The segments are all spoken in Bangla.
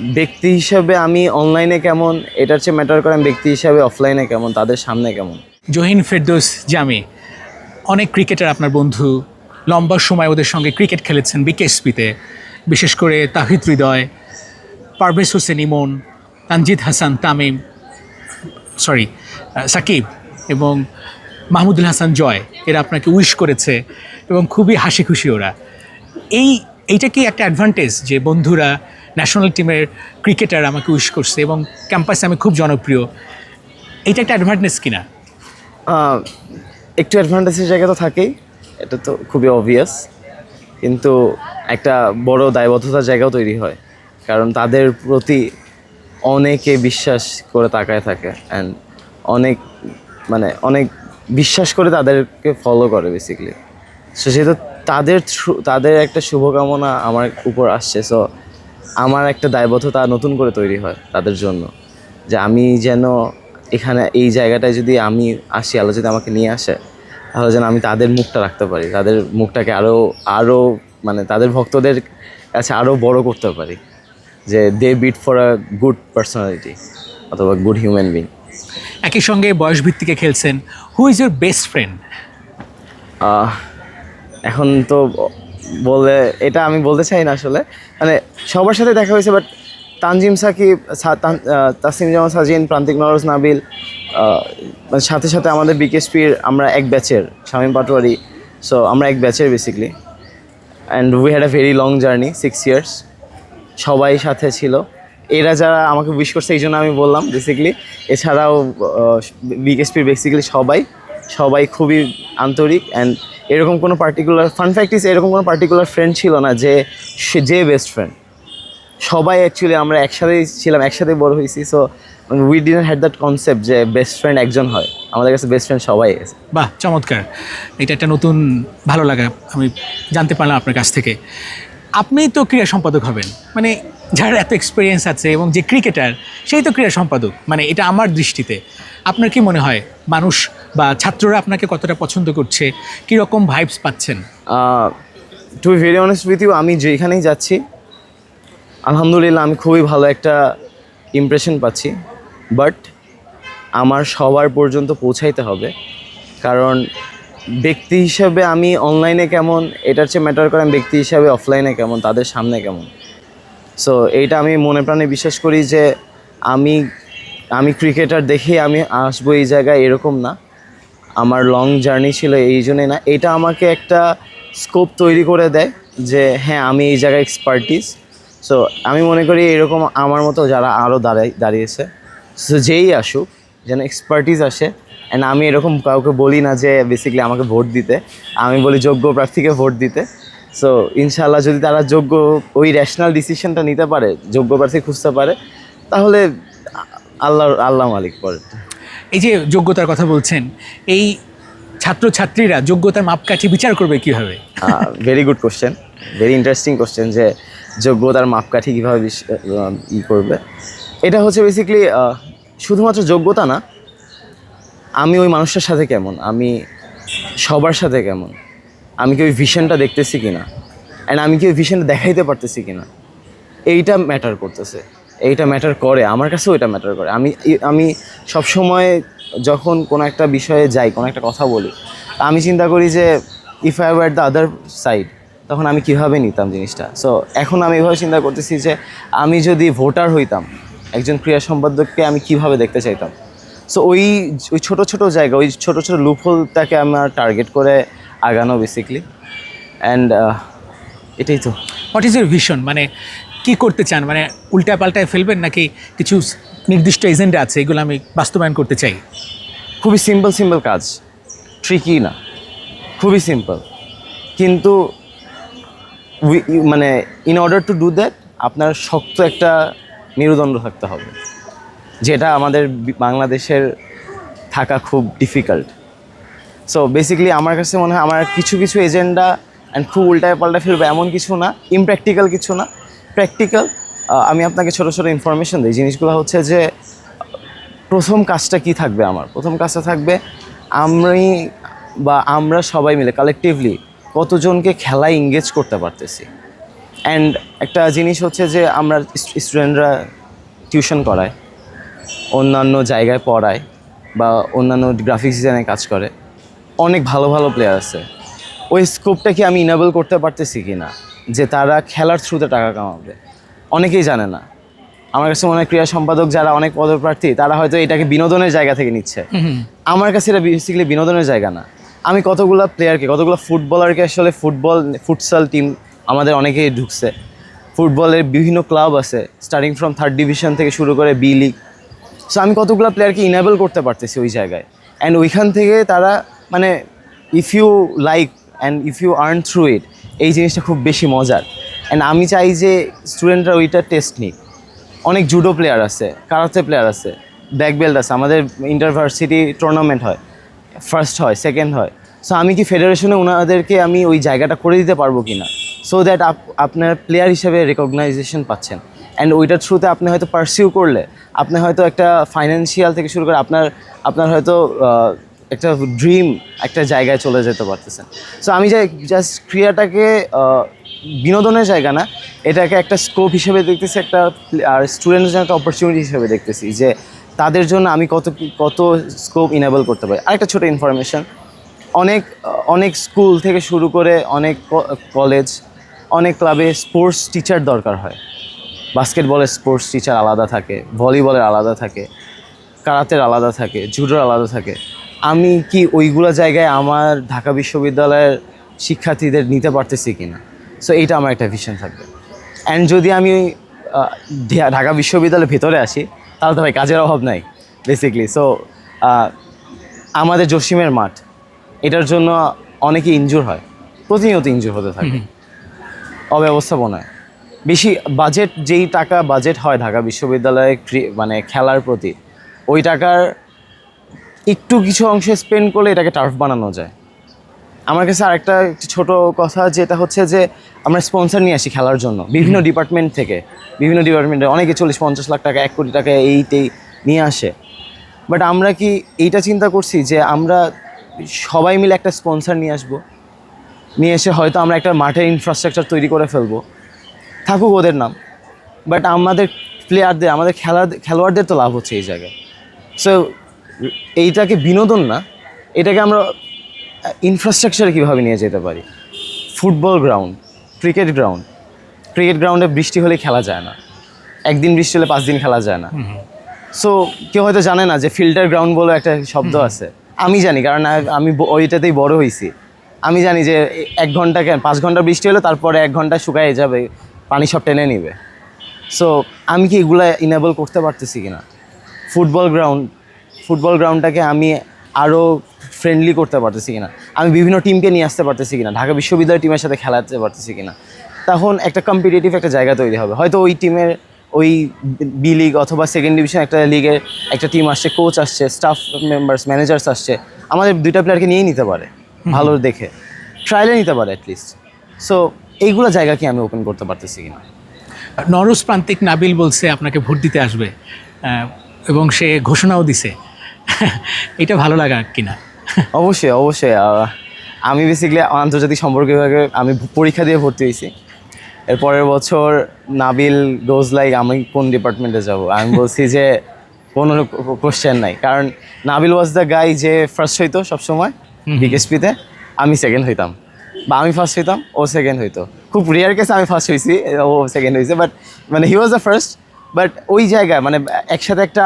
ব্যক্তি হিসাবে আমি অনলাইনে কেমন? এটার চেয়ে ম্যাটার করে আমি ব্যক্তি হিসাবে অফলাইনে কেমন? তাদের সামনে কেমন? জহিন ফেরদৌস জামি, অনেক ক্রিকেটার আপনার বন্ধু, লম্বা সময় ওদের সঙ্গে ক্রিকেট খেলেছেন বিকেএসপিতে, বিশেষ করে তাহিদ হৃদয়, পারভেজ হোসেন ইমন, তানজিদ হাসান তামিম সরি সাকিব এবং মাহমুদুল হাসান জয়, এরা আপনাকে উইশ করেছে এবং খুবই হাসি খুশি ওরা। এই, এইটা কি একটা অ্যাডভান্টেজ যে বন্ধুরা ন্যাশনাল টিমের ক্রিকেটার আমাকে উইশ করছে এবং ক্যাম্পাসে আমি খুব জনপ্রিয়। এটা একটা অ্যাডভান্টেজ কিনা? একটু অ্যাডভান্টেজের জায়গা তো থাকেই, এটা তো খুবই অবভিয়াস কিন্তু একটা বড় দায়বদ্ধতার জায়গাও তৈরি হয়, কারণ তাদের প্রতি অনেকে বিশ্বাস করে তাকায় থাকে অ্যান্ড অনেক মানে অনেক বিশ্বাস করে তাদেরকে ফলো করে বেসিকলি সো সেহেতু তাদের তাদের একটা শুভকামনা আমার উপর আসছে সো আমার একটা দায়বদ্ধতা নতুন করে তৈরি হয় তাদের জন্য যে আমি যেন এখানে এই জায়গাটায় যদি আমি আসি আলো যদি আমাকে নিয়ে আসে তাহলে যেন আমি তাদের মুখটা রাখতে পারি তাদের মুখটাকে আরও আরও মানে তাদের ভক্তদের কাছে আরও বড় করতে পারি যে they beat for a good personality অথবা গুড হিউম্যান বিং একই সঙ্গে বয়স ভিত্তিকে খেলছেন who is your best friend এখন তো বলে, এটা আমি বলতে চাই না আসলে। মানে সবার সাথে দেখা হয়েছে বাট তানজিম সাকিব তাসিম জামান সাজিন, প্রান্তিক নরজ নাবিল মানে সাথে সাথে আমাদের বিকেএসপির আমরা এক ব্যাচের, শামীম পাটোয়ারি। সো আমরা এক ব্যাচের basically and we had a very long journey six years সবাই সাথে ছিল। এরা যারা আমাকে উইশ করছে, এই জন্য আমি বললাম বেসিক্যালি এছাড়াও বিকেএসপির বেসিক্যালি সবাই সবাই খুবই আন্তরিক। অ্যান্ড এরকম কোনো পার্টিকুলার ফান ফ্যাক্টিস এরকম কোনো পার্টিকুলার ফ্রেন্ড ছিল না যে সে, যে বেস্ট ফ্রেন্ড সবাই অ্যাকচুয়ালি আমরা একসাথেই ছিলাম, একসাথেই বড় হয়েছি so we did had that concept যে বেস্ট ফ্রেন্ড একজন হয়। আমাদের কাছে বেস্ট ফ্রেন্ড সবাই আছে। বাহ, চমৎকার। এটা একটা নতুন ভালো লাগা, আমি জানতে পারলাম আপনার কাছ থেকে। আপনি তো ক্রীড়া সম্পাদক হবেন। মানে যার এত এক্সপিরিয়েন্স আছে এবং যে ক্রিকেটার সেই তো ক্রীড়া সম্পাদক। মানে এটা আমার দৃষ্টিতে। আপনার কি মনে হয়, মানুষ বা ছাত্ররা আপনাকে কতটা পছন্দ করছে? কীরকম ভাইবস পাচ্ছেন? To be very honest with you আমি যেখানেই যাচ্ছি, আলহামদুলিল্লাহ আমি খুবই ভালো একটা ইমপ্রেশন পাচ্ছি। বাট আমার সবার পর্যন্ত পৌঁছাইতে হবে। কারণ ব্যক্তি হিসাবে আমি অনলাইনে কেমন, এটার চেয়ে ম্যাটার করে আমি ব্যক্তি হিসাবে অফলাইনে কেমন, তাদের সামনে কেমন। সো এইটা আমি মনে প্রাণে বিশ্বাস করি যে আমি আমি ক্রিকেটার দেখেই আমি আসব এই জায়গায়, এরকম না। আমার লং জার্নি ছিল এই জন্যই না, এটা আমাকে একটা স্কোপ তৈরি করে দেয় যে হ্যাঁ আমি এই জায়গায় এক্সপার্টিস সো আমি মনে করি এরকম আমার মতো যারা আরও দাঁড়াই, দাঁড়িয়েছে। সো যেই আসুক, যেন এক্সপার্টিস আসে অ্যান্ড আমি এরকম কাউকে বলি না যে বেসিক্যালি আমাকে ভোট দিতে। আমি বলি যোগ্য প্রার্থীকে ভোট দিতে। সো ইনশাল্লাহ যদি তারা যোগ্য, ওই র্যাশনাল ডিসিশনটা নিতে পারে, যোগ্য প্রার্থী খুঁজতে পারে, তাহলে আল্লাহ আল্লাহ মালিক পরে এই যে যোগ্যতার কথা বলছেন, এই ছাত্রছাত্রীরা যোগ্যতার মাপকাঠি বিচার করবে কীভাবে? Very good question very interesting question যে যোগ্যতার মাপকাঠি কীভাবে ই করবে। এটা হচ্ছে বেসিক্যালি শুধুমাত্র যোগ্যতা না, আমি ওই মানুষটার সাথে কেমন? আমি সবার সাথে কেমন? আমি কি ওই ভিশনটা দেখতেছি কি না অ্যান্ড আমি কি ওই ভিশনটা দেখাইতে পারতেছি কি না এইটা ম্যাটার করতেছে। এইটা ম্যাটার করে, আমার কাছেও এটা ম্যাটার করে। আমি আমি সবসময় যখন কোনো একটা বিষয়ে যাই, কোনো একটা কথা বলি, আমি চিন্তা করি যে if I were the other side তখন আমি কীভাবে নিতাম জিনিসটা? সো এখন আমি এভাবে চিন্তা করতেছি যে, আমি যদি ভোটার হইতাম, একজন ক্রীড়া সম্পাদককে আমি কীভাবে দেখতে চাইতাম? সো ওই ওই ছোটো ছোটো জায়গা, ওই ছোটো ছোটো লুপহোলটাকে আমার টার্গেট করে আগানো বেসিকলি অ্যান্ড এটাই তো। হোয়াট ইজ ইউর ভিশন মানে কি করতে চান? মানে উল্টা পাল্টায় ফেলবেন নাকি কিছু নির্দিষ্ট এজেন্ডা আছে, এগুলো আমি বাস্তবায়ন করতে চাই? খুবই সিম্পল সিম্পল কাজ। ট্রিকি না। খুবই সিম্পল। কিন্তু মানে in order to do that আপনার শক্ত একটা মেরুদণ্ড থাকতে হবে। যেটা আমাদের বাংলাদেশের থাকা খুব ডিফিকাল্ট সো বেসিক্যালি আমার কাছে মনে হয়, আমার কিছু কিছু এজেন্ডা অ্যান্ড খুব উল্টায় পাল্টা ফেলবে এমন কিছু না ইমপ্র্যাকটিক্যাল কিছু না। প্র্যাকটিক্যাল আমি আপনাকে ছোটো ছোটো ইনফরমেশন দিই। জিনিসগুলো হচ্ছে যে, প্রথম কাজটা কি থাকবে আমার? প্রথম কাজটা থাকবে, আমি বা আমরা সবাই মিলে কালেকটিভলি কতজনকে খেলায় ইংগেজ করতে পারতেছি। অ্যান্ড একটা জিনিস হচ্ছে যে, আমরা স্টুডেন্টরা টিউশন করায়, অন্যান্য জায়গায় পড়ায় বা অন্যান্য গ্রাফিক্স ডিজাইনে কাজ করে। অনেক ভালো ভালো প্লেয়ার আছে। ওই স্কোপটা কি আমি ইনেবল করতে পারতেছি কি না যে তারা খেলার থ্রুতে টাকা কামাবে। অনেকেই জানে না। আমার কাছে মনে হয় ক্রীড়া সম্পাদক যারা অনেক পদপ্রার্থী তারা হয়তো এটাকে বিনোদনের জায়গা থেকে নিচ্ছে। আমার কাছে এটা বেসিক্যালি বিনোদনের জায়গা না। আমি কতগুলো প্লেয়ারকে কতগুলো ফুটবলারকে আসলে ফুটবল ফুটসাল টিম আমাদের অনেকেই ঢুকছে। ফুটবলের বিভিন্ন ক্লাব আছে স্টার্টিং ফ্রম থার্ড ডিভিশন থেকে শুরু করে বি লিগ সো আমি কতগুলো প্লেয়ারকে ইনেবল করতে পারতেছি ওই জায়গায়। অ্যান্ড ওইখান থেকে তারা মানে if you like and if you earn through it এই জিনিসটা খুব বেশি মজার। অ্যান্ড আমি চাই যে স্টুডেন্টরা ওইটা টেস্ট নিক। অনেক জুডো প্লেয়ার আছে কারাতে প্লেয়ার আছে ব্ল্যাক বেল্ট আছে, আমাদের ইন্টারভার্সিটি টুর্নামেন্ট হয় ফার্স্ট হয় সেকেন্ড হয়। সো আমি কি ফেডারেশনে ওনাদেরকে আমি ওই জায়গাটা করে দিতে পারব কি না সো দ্যাট আপনার প্লেয়ার হিসেবে রেকগনাইজেশন পাচ্ছেন। অ্যান্ড ওইটার থ্রুতে আপনি হয়তো পারসিউ করলে, আপনি হয়তো একটা ফাইন্যান্সিয়াল থেকে শুরু করে আপনার আপনার হয়তো একটা ড্রিম একটা জায়গায় চলে যেতে পারতেছেন সো আমি যে জাস্ট ক্রিয়াটাকে বিনোদনের জায়গা না, এটাকে একটা স্কোপ হিসেবে দেখতেছি, একটা আর স্টুডেন্টের জন্য একটা অপরচুনিটি হিসেবে দেখতেছি যে তাদের জন্য আমি কত কত স্কোপ ইনেবল করতে পারি। আরেকটা ছোটো ইনফরমেশন অনেক অনেক স্কুল থেকে শুরু করে অনেক কলেজ অনেক ক্লাবে স্পোর্টস টিচার দরকার হয়। বাস্কেটবলের স্পোর্টস টিচার আলাদা থাকে ভলিবলের আলাদা থাকে কারাতের আলাদা থাকে জুডোর আলাদা থাকে। আমি কি ওইগুলো জায়গায় আমার ঢাকা বিশ্ববিদ্যালয়ের শিক্ষার্থীদের নিতে পারতেছি কি না সো এইটা আমার একটা ভিশন থাকবে। অ্যান্ড যদি আমি ঢাকা বিশ্ববিদ্যালয়ের ভেতরে আসি তাহলে তো ভাই কাজের অভাব নাই বেসিকলি সো আমাদের জসিমের মাঠ এটার জন্য অনেকে ইনজুর হয় প্রতিনিয়ত ইনজুর হতে থাকে। অব্যবস্থাপনায়। বেশি বাজেট যেই টাকা বাজেট হয় ঢাকা বিশ্ববিদ্যালয়ে মানে খেলার প্রতি ওই টাকার একটু কিছু অংশে স্পেন্ড করলে এটাকে টার্ফ বানানো যায়। আমার কাছে আরেকটা একটু ছোট কথা যেটা হচ্ছে যে আমরা স্পন্সর নিয়ে আসি খেলার জন্য বিভিন্ন ডিপার্টমেন্ট থেকে। বিভিন্ন ডিপার্টমেন্টে অনেকে চল্লিশ পঞ্চাশ লাখ টাকা এক কোটি টাকা এইটেই নিয়ে আসে। বাট আমরা কি এইটা চিন্তা করছি যে আমরা সবাই মিলে একটা স্পন্সর নিয়ে আসব। নিয়ে এসে হয়তো আমরা একটা মাঠের ইনফ্রাস্ট্রাকচার তৈরি করে ফেলব। থাকুক ওদের নাম। বাট আমাদের প্লেয়ারদের আমাদের খেলা খেলোয়াড়দের তো লাভ হচ্ছে এই জায়গায়। সো এইটাকে বিনোদন না এটাকে আমরা ইনফ্রাস্ট্রাকচারে কীভাবে নিয়ে যেতে পারি? Football ground cricket ground cricket গ্রাউন্ডে বৃষ্টি হলে খেলা যায় না। একদিন বৃষ্টি হলে পাঁচ দিন খেলা যায় না। সো কেউ হয়তো জানে না যে ফিল্টার গ্রাউন্ড বলে একটা শব্দ আছে। আমি জানি কারণ আমি ওইটাতেই বড় হয়েছি আমি জানি যে এক ঘণ্টা কেন পাঁচ ঘণ্টা বৃষ্টি হলে তারপরে এক ঘণ্টা শুকায় যাবে পানি সব টেনে নিবে। সো আমি কি এগুলা ইনেবল করতে পারতেছি কিনা? ফুটবল গ্রাউন্ড ফুটবল গ্রাউন্ডটাকে আমি আরও ফ্রেন্ডলি করতে পারতেছি কিনা। আমি বিভিন্ন টিমকে নিয়ে আসতে পারতেছি কিনা। ঢাকা বিশ্ববিদ্যালয় টিমের সাথে খেলাতে পারতেছি কিনা। তখন একটা কম্পিটিটিভ একটা জায়গা তৈরি হবে। হয়তো ওই টিমের ওই বি লিগ অথবা সেকেন্ড ডিভিশন একটা লিগের একটা টিম আসছে কোচ আসছে স্টাফ মেম্বার্স ম্যানেজার্স আসছে। আমাদের দুইটা প্লেয়ারকে নিয়েই নিতে পারে। ভালো দেখে। ট্রায়ালে নিতে পারে অ্যাটলিস্ট সো এইগুলো জায়গা কি আমি ওপেন করতে পারতেছি কিনা। নরস প্রান্তিক নাবিল বলছে, আপনাকে ভোট দিতে আসবে। এবং সে ঘোষণাও দিছে। এটা ভালো লাগা কিনা? অবশ্যই অবশ্যই আমি বেসিক্যালি আন্তর্জাতিক সম্পর্ক বিভাগে আমি পরীক্ষা দিয়ে ভর্তি হয়েছি। এর পরের বছর নাবিল গোজ লাইক আমি কোন ডিপার্টমেন্টে যাব? আমি বলছি যে কোনো কোশ্চেন নাই। কারণ নাবিল ওয়াজ দ্য গাই যে ফার্স্ট হইতো সবসময় বিকেএসপিতে আমি সেকেন্ড হইতাম। বা আমি ফার্স্ট হইতাম ও সেকেন্ড হইতো। খুব রেয়ার কেসে আমি ফার্স্ট হয়েছি ও সেকেন্ড হয়েছে বাট মানে he was the first but ওই জায়গায় মানে একসাথে একটা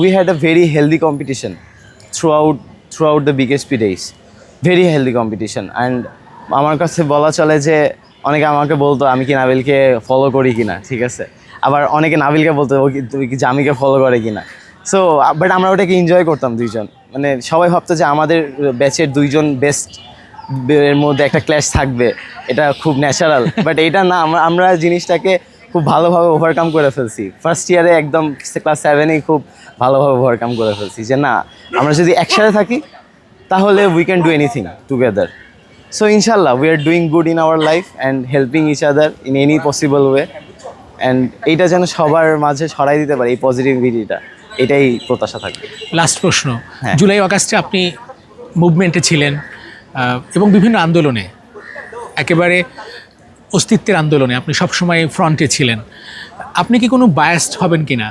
we had a very healthy competition throughout throughout the biggest days very healthy competition and আমার কাছে বলা চলে যে, অনেকে আমাকে বলতো, আমি কি নাবিলকে ফলো করি কি না ঠিক আছে? আবার অনেকে নাবিলকে বলতো, ও কি তুই কি জামিকে ফলো করে কি না সো বাট আমরা ওটাকে এনজয় করতাম দুইজন। মানে সবাই ভাবতো যে আমাদের ব্যাচের দুইজন বেস্ট এর মধ্যে একটা ক্ল্যাশ থাকবে। এটা খুব ন্যাচারাল বাট এটা না আমরা জিনিসটাকে খুব ভালোভাবে ওভারকাম করে ফেলছি। ফার্স্ট ইয়ারে একদম ক্লাস সেভেনেই খুব ভালোভাবে ওভারকাম করে ফেলছি যে না আমরা যদি একসাথে থাকি তাহলে we can do anything together so ইনশাল্লাহ we are doing good in our life and helping each other in any possible way and এইটা যেন সবার মাঝে ছড়াই দিতে পারে এই পজিটিভিটিটা এটাই প্রত্যাশা থাকবে। লাস্ট প্রশ্ন। হ্যাঁ। জুলাই অগাস্টে আপনি মুভমেন্টে ছিলেন এবং বিভিন্ন আন্দোলনে। একেবারে অস্তিত্বের আন্দোলনে আপনি সবসময় ফ্রন্টে ছিলেন। আপনি কি কোনো বায়াসড হবেন কি না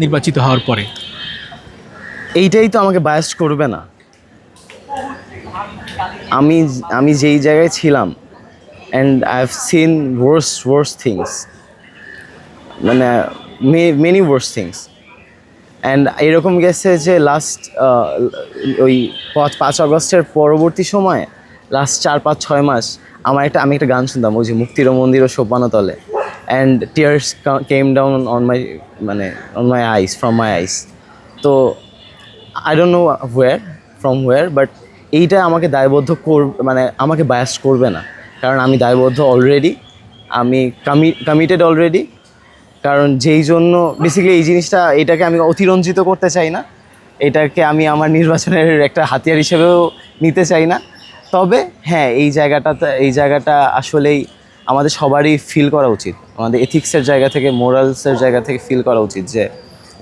নির্বাচিত হওয়ার পরে? এইটাই তো আমাকে বায়াস্ট করবে না। আমি আমি যেই জায়গায় ছিলাম and I have seen worse worse things মানে মেনি ওয়ার্স থিংস অ্যান্ড এরকম গেছে যে লাস্ট ওই পাঁচ পাঁচ আগস্টের পরবর্তী সময় লাস্ট চার, পাঁচ, ছয় মাস আমার একটা, আমি একটা গান শুনতাম, ওই যে মুক্তির মন্দির ও সোপানো তলে and tears came down on my মানে on my eyes from my eyes তো I don't know where from where but এইটা আমাকে দায়বদ্ধ কর মানে আমাকে বায়াস করবে না। কারণ আমি দায়বদ্ধ অলরেডি আমি কামি কমিটেড অলরেডি কারণ যেই জন্য বেসিক্যালি এই জিনিসটা, এটাকে আমি অতিরঞ্জিত করতে চাই না। এটাকে আমি আমার নির্বাচনের একটা হাতিয়ার হিসেবেও নিতে চাই না। তবে হ্যাঁ এই জায়গাটাতে এই জায়গাটা আসলেই আমাদের সবারই ফিল করা উচিত। আমাদের এথিক্সের জায়গা থেকে মোরালসের জায়গা থেকে ফিল করা উচিত যে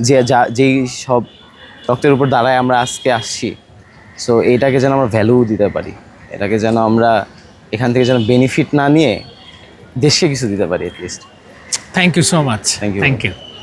যে যা যেই সব রক্তের উপর দাঁড়ায় আমরা আজকে আসছি। সো এইটাকে যেন আমরা ভ্যালু দিতে পারি। এটাকে যেন আমরা এখান থেকে যেন বেনিফিট না নিয়ে দেশকে কিছু দিতে পারি at least thank you so much thank you thank you